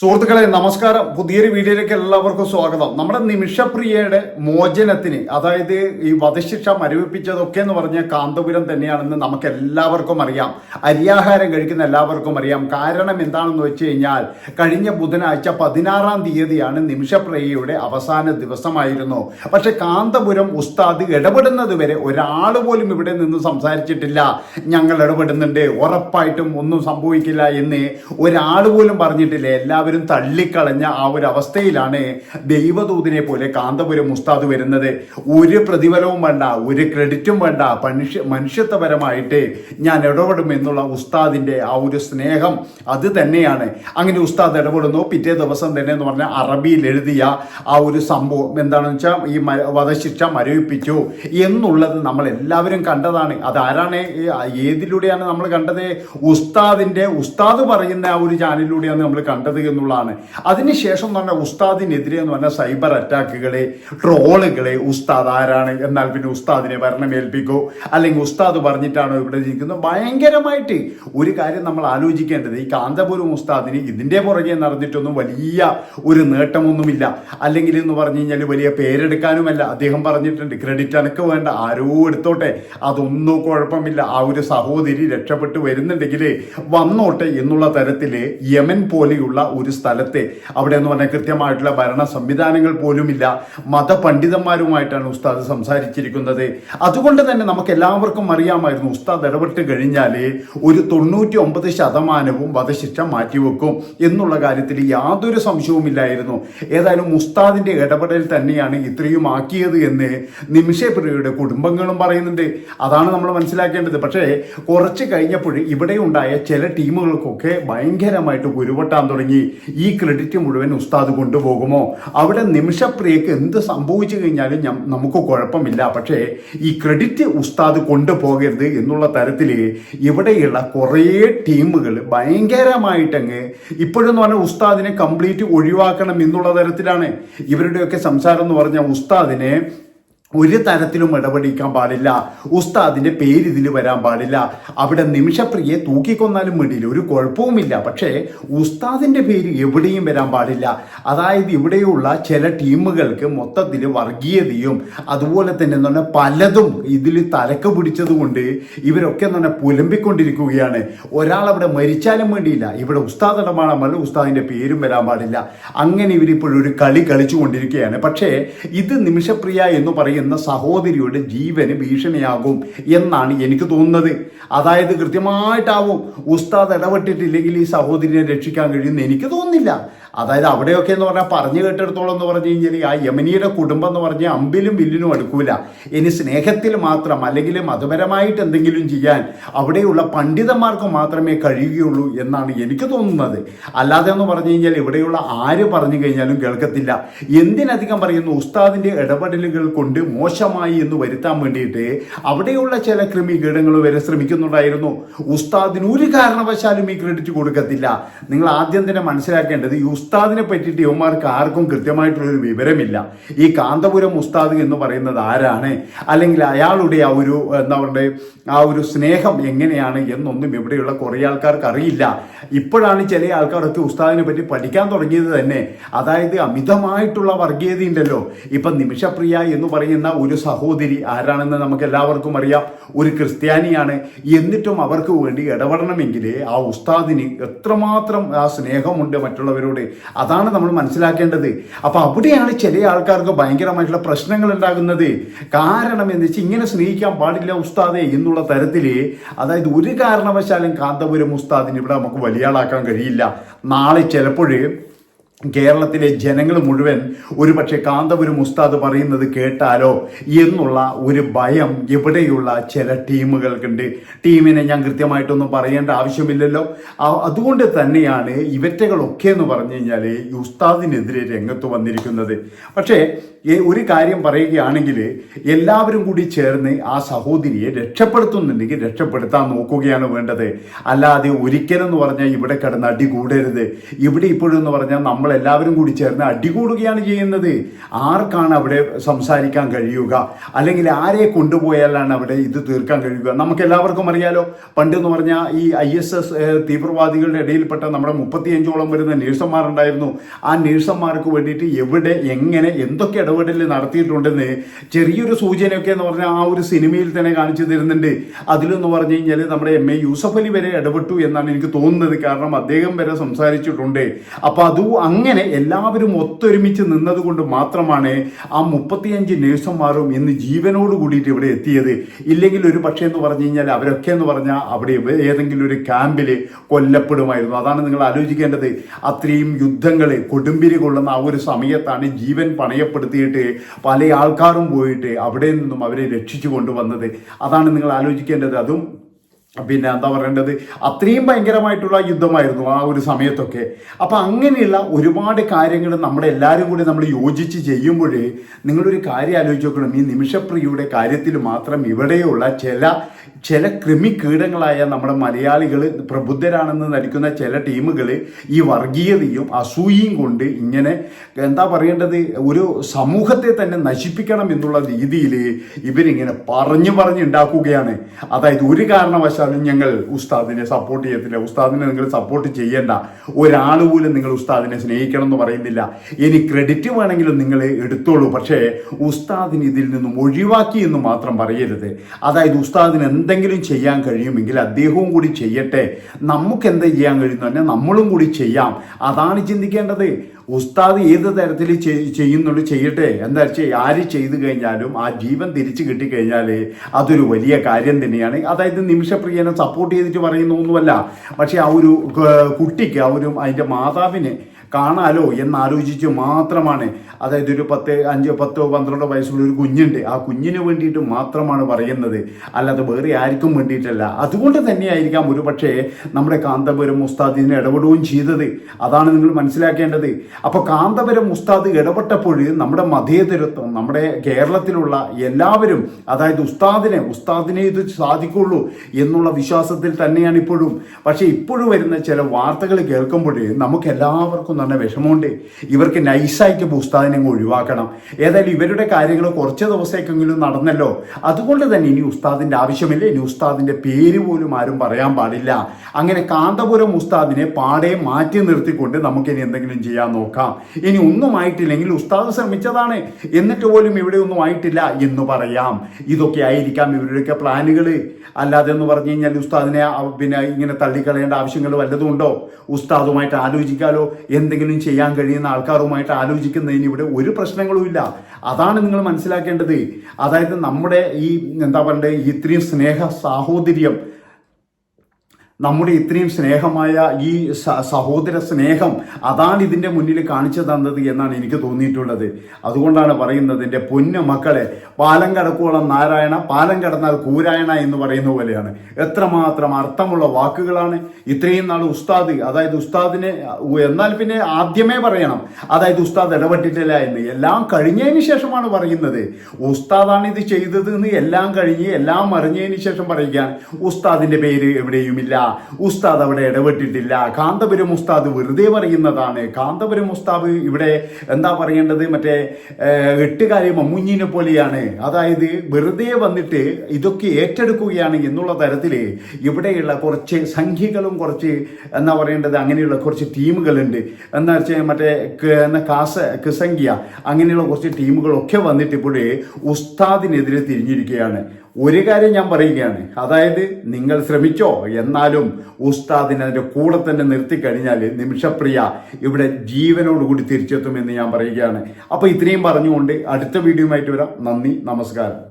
സുഹൃത്തുക്കളെ നമസ്കാരം. പുതിയൊരു വീഡിയോയിലേക്ക് എല്ലാവർക്കും സ്വാഗതം. നമ്മുടെ നിമിഷപ്രിയയുടെ മോചനത്തിന് അതായത് ഈ വധശിക്ഷ മരവിപ്പിച്ചതൊക്കെ എന്ന് പറഞ്ഞ കാന്തപുരം തന്നെയാണെന്ന് നമുക്ക് എല്ലാവർക്കും അറിയാം. അരിയാഹാരം കഴിക്കുന്ന എല്ലാവർക്കും അറിയാം. കാരണം എന്താണെന്ന് വെച്ച് കഴിഞ്ഞാൽ കഴിഞ്ഞ ബുധനാഴ്ച പതിനാറാം തീയതിയാണ് നിമിഷപ്രിയയുടെ അവസാന ദിവസമായിരുന്നു. പക്ഷെ കാന്തപുരം ഉസ്താദ് ഇടപെടുന്നത് വരെ ഒരാൾ പോലും ഇവിടെ നിന്ന് സംസാരിച്ചിട്ടില്ല. ഞങ്ങൾ ഇടപെടുന്നുണ്ട്. ഉറപ്പായിട്ടും ഒന്നും സംഭവിക്കില്ല എന്ന് ഒരാൾ പോലും പറഞ്ഞിട്ടില്ല. എല്ലാവരും തള്ളിക്കളഞ്ഞ ആ ഒരു അവസ്ഥയിലാണ് ദൈവദൂതിനെ പോലെ കാന്തപുരം ഉസ്താദ് വരുന്നത്. ഒരു പ്രതിഫലവും വേണ്ട ഒരു ക്രെഡിറ്റും വേണ്ട. മനുഷ്യ മനുഷ്യത്വപരമായിട്ട് ഞാൻ ഇടപെടും എന്നുള്ള ഉസ്താദിന്റെ ആ ഒരു സ്നേഹം അത് തന്നെയാണ്. അങ്ങനെ ഉസ്താദ് ഇടപെടുന്നു. പിറ്റേ ദിവസം തന്നെ എന്ന് പറഞ്ഞാൽ അറബിയിൽ എഴുതിയ ആ ഒരു സംഭവം എന്താണെന്ന് വെച്ചാൽ ഈ വധശിക്ഷ മരവിപ്പിച്ചു എന്നുള്ളത് നമ്മൾ എല്ലാവരും കണ്ടതാണ്. അതാരാണ് ഏതിലൂടെയാണ് നമ്മൾ കണ്ടത്? ഉസ്താദിന്റെ ഉസ്താദ് പറയുന്ന ആ ഒരു ചാനലിലൂടെയാണ് നമ്മൾ കണ്ടത് എന്നുള്ളതാണ്. അതിനുശേഷം എന്ന് പറഞ്ഞാൽ ഉസ്താദിനെതിരെ എന്ന് പറഞ്ഞാൽ സൈബർ അറ്റാക്കുകളെ ട്രോളുകളെ ഉസ്താദ് ആരാണ്? എന്നാൽ പിന്നെ ഉസ്താദിനെ ഭരണമേൽപ്പിക്കോ. അല്ലെങ്കിൽ ഉസ്താദ് പറഞ്ഞിട്ടാണോ ഇവിടെ ജീവിക്കുന്നത് ഭയങ്കരമായിട്ട് ഒരു കാര്യം നമ്മൾ ആലോചിക്കേണ്ടത് ഈ കാന്തപുരം ഉസ്താദിന് ഇതിന്റെ പുറകെ നടന്നിട്ടൊന്നും വലിയ ഒരു നേട്ടമൊന്നുമില്ല. അല്ലെങ്കിൽ എന്ന് പറഞ്ഞു കഴിഞ്ഞാൽ വലിയ പേരെടുക്കാനുമല്ല. അദ്ദേഹം പറഞ്ഞിട്ടുണ്ട് ക്രെഡിറ്റ് എനക്ക് വേണ്ട ആരോ എടുത്തോട്ടെ. അതൊന്നും കുഴപ്പമില്ല. ആ ഒരു സഹോദരി രക്ഷപ്പെട്ടു വരുന്നുണ്ടെങ്കിൽ വന്നോട്ടെ എന്നുള്ള തരത്തിൽ യമൻ പോലെയുള്ള ഒരു സ്ഥലത്തെ. അവിടെ എന്ന് പറഞ്ഞാൽ കൃത്യമായിട്ടുള്ള ഭരണ സംവിധാനങ്ങൾ പോലുമില്ല. മതപണ്ഡിതന്മാരുമായിട്ടാണ് ഉസ്താദ് സംസാരിച്ചിരിക്കുന്നത്. അതുകൊണ്ട് തന്നെ നമുക്ക് എല്ലാവർക്കും അറിയാമായിരുന്നു ഉസ്താദ് ഇടപെട്ട് കഴിഞ്ഞാൽ ഒരു തൊണ്ണൂറ്റി ഒമ്പത് ശതമാനവും വധശിക്ഷ മാറ്റിവെക്കും എന്നുള്ള കാര്യത്തിൽ യാതൊരു സംശയവുമില്ലായിരുന്നു. ഏതായാലും ഉസ്താദിന്റെ ഇടപെടൽ തന്നെയാണ് ഇത്രയും ആക്കിയത് എന്ന് നിമിഷപ്രിയയുടെ കുടുംബങ്ങളും പറയുന്നുണ്ട്. അതാണ് നമ്മൾ മനസ്സിലാക്കേണ്ടത്. പക്ഷേ കുറച്ച് കഴിഞ്ഞപ്പോൾ ഇവിടെ ഉണ്ടായ ചില ടീമുകൾക്കൊക്കെ ഭയങ്കരമായിട്ട് ഉരുവട്ടാൻ തുടങ്ങി. ഈ ക്രെഡിറ്റ് മുഴുവൻ ഉസ്താദ് കൊണ്ടുപോകുമോ? അവിടെ നിമിഷപ്രിയക്ക് എന്ത് സംഭവിച്ചു കഴിഞ്ഞാലും നമുക്ക് കുഴപ്പമില്ല. പക്ഷേ ഈ ക്രെഡിറ്റ് ഉസ്താദ് കൊണ്ടുപോകരുത് എന്നുള്ള തരത്തിൽ ഇവിടെയുള്ള കുറേ ടീമുകൾ ഭയങ്കരമായിട്ടങ്ങ് ഇപ്പോഴെന്ന് പറഞ്ഞാൽ ഉസ്താദിനെ കംപ്ലീറ്റ് ഒഴിവാക്കണം എന്നുള്ള തരത്തിലാണ് ഇവരുടെയൊക്കെ സംസാരം എന്ന് പറഞ്ഞാൽ ഉസ്താദിനെ ഒരു തരത്തിലും ഇടപെടിക്കാൻ പാടില്ല. ഉസ്താദിന്റെ പേര് ഇതിൽ വരാൻ പാടില്ല. അവിടെ നിമിഷപ്രിയെ തൂക്കിക്കൊന്നാലും വേണ്ടിയില്ല ഒരു കുഴപ്പവുമില്ല. പക്ഷേ ഉസ്താദിന്റെ പേര് എവിടെയും വരാൻ പാടില്ല. അതായത് ഇവിടെയുള്ള ചില ടീമുകൾക്ക് മൊത്തത്തിൽ വർഗീയതയും അതുപോലെ തന്നെ എന്ന് പറഞ്ഞാൽ പലതും ഇതിൽ തലക്ക് പിടിച്ചതുകൊണ്ട് ഇവരൊക്കെ എന്ന് പറഞ്ഞാൽ പുലമ്പിക്കൊണ്ടിരിക്കുകയാണ്. അവിടെ മരിച്ചാലും വേണ്ടിയില്ല ഇവിടെ ഉസ്താദ് ഇടപാടാമല്ല ഉസ്താദിന്റെ പേരും വരാൻ പാടില്ല. അങ്ങനെ ഇവരിപ്പോഴൊരു കളി കളിച്ചു കൊണ്ടിരിക്കുകയാണ് പക്ഷേ ഇത് നിമിഷപ്രിയ എന്ന് പറയുന്ന സഹോദരിയുടെ ജീവന് ഭീഷണിയാകും എന്നാണ് എനിക്ക് തോന്നുന്നത്. അതായത് കൃത്യമായിട്ടാവും ഉസ്താദ് ഇടപെട്ടിട്ടില്ലെങ്കിൽ ഈ സഹോദരിയെ രക്ഷിക്കാൻ കഴിയുമെന്ന് എനിക്ക് തോന്നുന്നില്ല. അതായത് അവിടെയൊക്കെ എന്ന് പറഞ്ഞാൽ പറഞ്ഞു കേട്ടിടത്തോളം എന്ന് പറഞ്ഞു കഴിഞ്ഞാൽ ആ യമനിയുടെ കുടുംബം എന്ന് പറഞ്ഞാൽ അമ്പിലും വില്ലിനും അടുക്കൂല. ഇനി സ്നേഹത്തിൽ മാത്രം അല്ലെങ്കിൽ മതപരമായിട്ട് എന്തെങ്കിലും ചെയ്യാൻ അവിടെയുള്ള പണ്ഡിതന്മാർക്ക് മാത്രമേ കഴിയുകയുള്ളൂ എന്നാണ് എനിക്ക് തോന്നുന്നത്. അല്ലാതെ എന്ന് പറഞ്ഞു കഴിഞ്ഞാൽ ഇവിടെയുള്ള ആര് പറഞ്ഞു കഴിഞ്ഞാലും കേൾക്കത്തില്ല. എന്തിനധികം പറയുന്നു ഉസ്താദിന്റെ ഇടപെടലുകൾ കൊണ്ട് മോശമായി എന്ന് വരുത്താൻ വേണ്ടിയിട്ട് അവിടെയുള്ള ചില ക്രമീകരണങ്ങൾ വരെ ശ്രമിക്കുന്നുണ്ടായിരുന്നു. ഉസ്താദിന് ഒരു കാരണവശാലും ഈ ക്രെഡിറ്റ് കൊടുക്കത്തില്ല. നിങ്ങൾ ആദ്യം തന്നെ മനസ്സിലാക്കേണ്ടത് ഈ ഉസ്താദിനെ പറ്റിയിട്ട് യുവമാർക്ക് ആർക്കും കൃത്യമായിട്ടുള്ളൊരു വിവരമില്ല. ഈ കാന്തപുരം ഉസ്താദ് എന്ന് പറയുന്നത് ആരാണ്? അല്ലെങ്കിൽ അയാളുടെ ആ ഒരു എന്താ പറയുക ആ ഒരു സ്നേഹം എങ്ങനെയാണ് എന്നൊന്നും ഇവിടെയുള്ള കുറേ ആൾക്കാർക്ക് അറിയില്ല. ഇപ്പോഴാണ് ചില ആൾക്കാരൊക്കെ ഉസ്താദിനെ പറ്റി പഠിക്കാൻ തുടങ്ങിയത് തന്നെ. അതായത് അമിതമായിട്ടുള്ള വർഗീയത ഉണ്ടല്ലോ. ഇപ്പം നിമിഷപ്രിയ എന്ന് പറയുന്ന ഒരു സഹോദരി ആരാണെന്ന് നമുക്ക് എല്ലാവർക്കും അറിയാം. ഒരു ക്രിസ്ത്യാനിയാണ്. എന്നിട്ടും അവർക്ക് വേണ്ടി ഇടപെടണമെങ്കിൽ ആ ഉസ്താദിന് എത്രമാത്രം ആ സ്നേഹമുണ്ട് മറ്റുള്ളവരോട്. അതാണ് നമ്മൾ മനസ്സിലാക്കേണ്ടത്. അപ്പൊ അവിടെയാണ് ചില ആൾക്കാർക്ക് ഭയങ്കരമായിട്ടുള്ള പ്രശ്നങ്ങൾ ഉണ്ടാകുന്നത്. കാരണം എന്ന് വെച്ചാൽ ഇങ്ങനെ സ്നേഹിക്കാൻ പാടില്ല ഉസ്താദെ എന്നുള്ള തരത്തിൽ അതായത് ഒരു കാരണവശാലും കാന്തപുരം ഉസ്താദിന് ഇവിടെ നമുക്ക് വലിയ ആളാക്കാൻ കഴിയില്ല. നാളെ ചിലപ്പോഴ് കേരളത്തിലെ ജനങ്ങൾ മുഴുവൻ ഒരുപക്ഷെ കാന്തപുരം ഉസ്താദ് പറയുന്നത് കേട്ടാലോ എന്നുള്ള ഒരു ഭയം ഇവിടെയുള്ള ചില ടീമുകൾക്കുണ്ട്. ടീമിനെ ഞാൻ കൃത്യമായിട്ടൊന്നും പറയേണ്ട ആവശ്യമില്ലല്ലോ. അതുകൊണ്ട് തന്നെയാണ് ഇവറ്റകളൊക്കെ എന്ന് പറഞ്ഞു കഴിഞ്ഞാൽ ഈ ഉസ്താദിനെതിരെ രംഗത്ത് വന്നിരിക്കുന്നത്. പക്ഷേ ഒരു കാര്യം പറയുകയാണെങ്കിൽ എല്ലാവരും കൂടി ചേർന്ന് ആ സഹോദരിയെ രക്ഷപ്പെടുത്തുന്നുണ്ടെങ്കിൽ രക്ഷപ്പെടുത്താൻ നോക്കുകയാണ് വേണ്ടത്. അല്ലാതെ ഒരിക്കലെന്ന് പറഞ്ഞാൽ ഇവിടെ കിടന്ന് അടി കൂടരുത്. ഇവിടെ ഇപ്പോഴെന്ന് പറഞ്ഞാൽ നമ്മൾ എല്ലാവരും കൂടി ചേർന്ന് അടികൂടുകയാണ് ചെയ്യുന്നത്. ആർക്കാണ് അവിടെ സംസാരിക്കാൻ കഴിയുക? അല്ലെങ്കിൽ ആരെ കൊണ്ടുപോയാലാണ് അവിടെ ഇത് തീർക്കാൻ കഴിയുക? നമുക്ക് എല്ലാവർക്കും അറിയാലോ പണ്ട് എന്ന് പറഞ്ഞാൽ ഈ ഐ എസ് എസ് തീവ്രവാദികളുടെ ഇടയിൽപ്പെട്ട നമ്മുടെ മുപ്പത്തിയഞ്ചോളം വരുന്ന നേഴ്സന്മാരുണ്ടായിരുന്നു. ആ നേഴ്സന്മാർക്ക് വേണ്ടിയിട്ട് എവിടെ എങ്ങനെ എന്തൊക്കെ ഇടപെടൽ നടത്തിയിട്ടുണ്ടെന്ന് ചെറിയൊരു സൂചനയൊക്കെ എന്ന് പറഞ്ഞാൽ ആ ഒരു സിനിമയിൽ തന്നെ കാണിച്ചു തരുന്നുണ്ട്. അതിലെന്ന് പറഞ്ഞു കഴിഞ്ഞാൽ നമ്മുടെ എം എ യൂസഫ് അലി വരെ ഇടപെട്ടു എന്നാണ് എനിക്ക് തോന്നുന്നത്. കാരണം അദ്ദേഹം വരെ സംസാരിച്ചിട്ടുണ്ട്. അപ്പോൾ അത് അങ്ങനെ എല്ലാവരും ഒത്തൊരുമിച്ച് നിന്നതുകൊണ്ട് മാത്രമാണ് ആ മുപ്പത്തിയഞ്ച് നേഴ്സുമാരും ഇന്ന് ജീവനോട് കൂടിയിട്ട് ഇവിടെ എത്തിയത്. ഇല്ലെങ്കിൽ ഒരു പക്ഷേ എന്ന് പറഞ്ഞു കഴിഞ്ഞാൽ അവരൊക്കെ എന്ന് പറഞ്ഞാൽ അവിടെ ഏതെങ്കിലും ഒരു ക്യാമ്പിൽ കൊല്ലപ്പെടുമായിരുന്നു. അതാണ് നിങ്ങൾ ആലോചിക്കേണ്ടത്. അത്രയും യുദ്ധങ്ങൾ കൊടുമ്പിരി കൊള്ളുന്ന ആ ഒരു സമയത്താണ് ജീവൻ പണയപ്പെടുത്തിയിട്ട് പല ആൾക്കാരും പോയിട്ട് അവിടെ നിന്നും അവരെ രക്ഷിച്ചു കൊണ്ടുവന്നത്. അതാണ് നിങ്ങൾ ആലോചിക്കേണ്ടത്. അതും പിന്നെ എന്താ പറയേണ്ടത്? അത്രയും ഭയങ്കരമായിട്ടുള്ള യുദ്ധമായിരുന്നു ആ ഒരു സമയത്തൊക്കെ. അപ്പം അങ്ങനെയുള്ള ഒരുപാട് കാര്യങ്ങൾ നമ്മുടെ എല്ലാവരും കൂടി നമ്മൾ യോജിച്ച് ചെയ്യുമ്പോൾ നിങ്ങളൊരു കാര്യം ആലോചിച്ച് നോക്കണം. ഈ നിമിഷപ്രിയയുടെ കാര്യത്തിൽ മാത്രം ഇവിടെയുള്ള ചില ചില കൃമികീടങ്ങളായ നമ്മുടെ മലയാളികൾ പ്രബുദ്ധരാണെന്ന് നടിക്കുന്ന ചില ടീമുകൾ ഈ വർഗീയതയും അസൂയയും കൊണ്ട് ഇങ്ങനെ എന്താ പറയേണ്ടത്? ഒരു സമൂഹത്തെ തന്നെ നശിപ്പിക്കണം എന്നുള്ള രീതിയിൽ ഇവരിങ്ങനെ പറഞ്ഞു പറഞ്ഞുണ്ടാക്കുകയാണ് അതായത് ഒരു കാരണവശാലും ഞങ്ങൾ ഉസ്താദിനെ സപ്പോർട്ട് ചെയ്യത്തില്ല. ഉസ്താദിനെ നിങ്ങൾ സപ്പോർട്ട് ചെയ്യേണ്ട. ഒരാൾ പോലും നിങ്ങൾ ഉസ്താദിനെ സ്നേഹിക്കണം എന്ന് പറയുന്നില്ല. ഇനി ക്രെഡിറ്റ് വേണമെങ്കിലും നിങ്ങൾ എടുത്തോളൂ. പക്ഷേ ഉസ്താദിന് ഇതിൽ നിന്നും ഒഴിവാക്കി എന്ന് മാത്രം പറയരുത്. അതായത് ഉസ്താദിന് എന്തെങ്കിലും ചെയ്യാൻ കഴിയുമെങ്കിൽ അദ്ദേഹവും കൂടി ചെയ്യട്ടെ. നമുക്ക് എന്താ ചെയ്യാൻ കഴിയുന്നു നമ്മളും കൂടി ചെയ്യാം. അതാണ് ചിന്തിക്കേണ്ടത്. ഉസ്താദ് ഏത് തരത്തിൽ ചെയ്യുന്നുള്ളൂ ചെയ്യട്ടെ. എന്താ വെച്ചാൽ ആര് ചെയ്തു കഴിഞ്ഞാലും ആ ജീവൻ തിരിച്ചു കിട്ടിക്കഴിഞ്ഞാൽ അതൊരു വലിയ കാര്യം തന്നെയാണ്. അതായത് നിമിഷപ്രിയനെ സപ്പോർട്ട് ചെയ്തിട്ട് പറയുന്ന ഒന്നുമല്ല പക്ഷേ ആ ഒരു കുട്ടിക്ക് ആ ഒരു അതിന്റെ മാതാവിനെ കാണാലോ എന്നാലോചിച്ച് മാത്രമാണ്. അതായത് ഒരു പത്ത് അഞ്ചോ പത്തോ പന്ത്രണ്ടോ വയസ്സുള്ള ഒരു കുഞ്ഞുണ്ട്. ആ കുഞ്ഞിന് വേണ്ടിയിട്ട് മാത്രമാണ് പറയുന്നത്. അല്ലാതെ വേറെ ആർക്കും വേണ്ടിയിട്ടല്ല. അതുകൊണ്ട് തന്നെയായിരിക്കാം ഒരു പക്ഷേ നമ്മുടെ കാന്തപുരം ഉസ്താദ് ഇതിന് ഇടപെടുകയും ചെയ്തത്. അതാണ് നിങ്ങൾ മനസ്സിലാക്കേണ്ടത്. അപ്പോൾ കാന്തപുരം ഉസ്താദ് ഇടപെട്ടപ്പോൾ നമ്മുടെ മതേതരത്വം നമ്മുടെ കേരളത്തിലുള്ള എല്ലാവരും അതായത് ഉസ്താദിനെ ഉസ്താദിനെ ഇത് സാധിക്കുള്ളൂ എന്നുള്ള വിശ്വാസത്തിൽ തന്നെയാണ് ഇപ്പോഴും. പക്ഷേ ഇപ്പോഴും വരുന്ന ചില വാർത്തകൾ കേൾക്കുമ്പോൾ നമുക്ക് എല്ലാവർക്കും തന്നെ വിഷമമുണ്ട്. ഇവർക്ക് നൈസായിട്ട് ഉസ്താദിനെ അങ്ങ് ഒഴിവാക്കണം. ഏതായാലും ഇവരുടെ കാര്യങ്ങൾ കുറച്ച് ദിവസത്തേക്കെങ്കിലും നടന്നല്ലോ. അതുകൊണ്ട് തന്നെ ഇനി ഉസ്താദിന്റെ ആവശ്യമില്ല. ഇനി ഉസ്താദിന്റെ പേര് പോലും ആരും പറയാൻ പാടില്ല. അങ്ങനെ കാന്തപുരം ഉസ്താദിനെ പാടെ മാറ്റി നിർത്തിക്കൊണ്ട് നമുക്കിനി എന്തെങ്കിലും ചെയ്യാൻ നോക്കാം. ഇനി ഒന്നും ആയിട്ടില്ലെങ്കിൽ ഉസ്താദ് ശ്രമിച്ചതാണ്. എന്നിട്ട് പോലും ഇവിടെ ഒന്നും ആയിട്ടില്ല എന്ന് പറയാം. ഇതൊക്കെ ആയിരിക്കാം ഇവരുടെയൊക്കെ പ്ലാനുകൾ അല്ലാതെ എന്ന് പറഞ്ഞു കഴിഞ്ഞാൽ ഉസ്താദിനെ പിന്നെ ഇങ്ങനെ തള്ളിക്കളയേണ്ട ആവശ്യങ്ങൾ വല്ലതും ഉണ്ടോ? ഉസ്താദുമായിട്ട് ആലോചിക്കാലോ. എന്തെങ്കിലും ചെയ്യാൻ കഴിയുന്ന ആൾക്കാരുമായിട്ട് ആലോചിക്കുന്നതിന് ഇവിടെ ഒരു പ്രശ്നങ്ങളുമില്ല അതാണ് നിങ്ങൾ മനസ്സിലാക്കേണ്ടത്. അതായത് നമ്മുടെ ഈ എന്താ പറയണ്ടേ ഇത്രയും സ്നേഹ സാഹോദര്യം നമ്മുടെ ഇത്രയും സ്നേഹമായ ഈ സഹോദര സ്നേഹം അതാണ് ഇതിന്റെ മുന്നിൽ കാണിച്ചു തന്നത് എന്നാണ് എനിക്ക് തോന്നിയിട്ടുള്ളത്. അതുകൊണ്ടാണ് പറയുന്നത് എന്റെ പൊന്നു മക്കളെ പാലം കടക്കോളം നാരായണ പാലം കടന്നാൽ കൂരായണ എന്ന് പറയുന്ന പോലെയാണ്. എത്രമാത്രം അർത്ഥമുള്ള വാക്കുകളാണ്. ഇത്രയും നാൾ ഉസ്താദ് അതായത് ഉസ്താദിനെ എന്നാൽ പിന്നെ ആദ്യമേ പറയണം അതായത് ഉസ്താദ് ഇടപെട്ടിട്ടില്ല എന്ന്. എല്ലാം കഴിഞ്ഞതിന് ശേഷമാണ് പറയുന്നത്. ഉസ്താദാണ് ഇത് ചെയ്തത് എന്ന് എല്ലാം കഴിഞ്ഞ് എല്ലാം അറിഞ്ഞതിന് ശേഷം പറയുകയാണ് ഉസ്താദിന്റെ പേര് എവിടെയുമില്ല. ഉസ്താദ് അവിടെ ഇടപെട്ടിട്ടില്ല. കാന്തപുരം ഉസ്താദ് വെറുതെ പറയുന്നതാണ്. കാന്തപുരം ഉസ്താദ് ഇവിടെ എന്താ പറയേണ്ടത്? മറ്റേ എട്ടുകാരി മമ്മുഞ്ഞിനെ പോലെയാണ്. അതായത് വെറുതെ വന്നിട്ട് ഇതൊക്കെ ഏറ്റെടുക്കുകയാണ് എന്നുള്ള തരത്തിൽ ഇവിടെയുള്ള കുറച്ച് സംഖ്യകളും കുറച്ച് എന്താ പറയേണ്ടത്? അങ്ങനെയുള്ള കുറച്ച് ടീമുകളുണ്ട്. എന്താ വെച്ചാൽ മറ്റേ എന്നാ കാസ കിസംഖ്യ അങ്ങനെയുള്ള കുറച്ച് ടീമുകളൊക്കെ വന്നിട്ട് ഇപ്പോഴേ ഉസ്താദിനെതിരെ തിരിഞ്ഞിരിക്കുകയാണ്. ഒരു കാര്യം ഞാൻ പറയുകയാണ്. അതായത് നിങ്ങൾ ശ്രമിച്ചോ? എന്നാലും ഉസ്താദിനെ അതിന്റെ കൂടെ തന്നെ നിർത്തി കഴിഞ്ഞാൽ നിമിഷപ്രിയ ഇവിടെ ജീവനോടുകൂടി തിരിച്ചെത്തുമെന്ന് ഞാൻ പറയുകയാണ്. അപ്പോൾ ഇത്രയും പറഞ്ഞുകൊണ്ട് അടുത്ത വീഡിയോയുമായിട്ട് വരാം. നന്ദി നമസ്കാരം.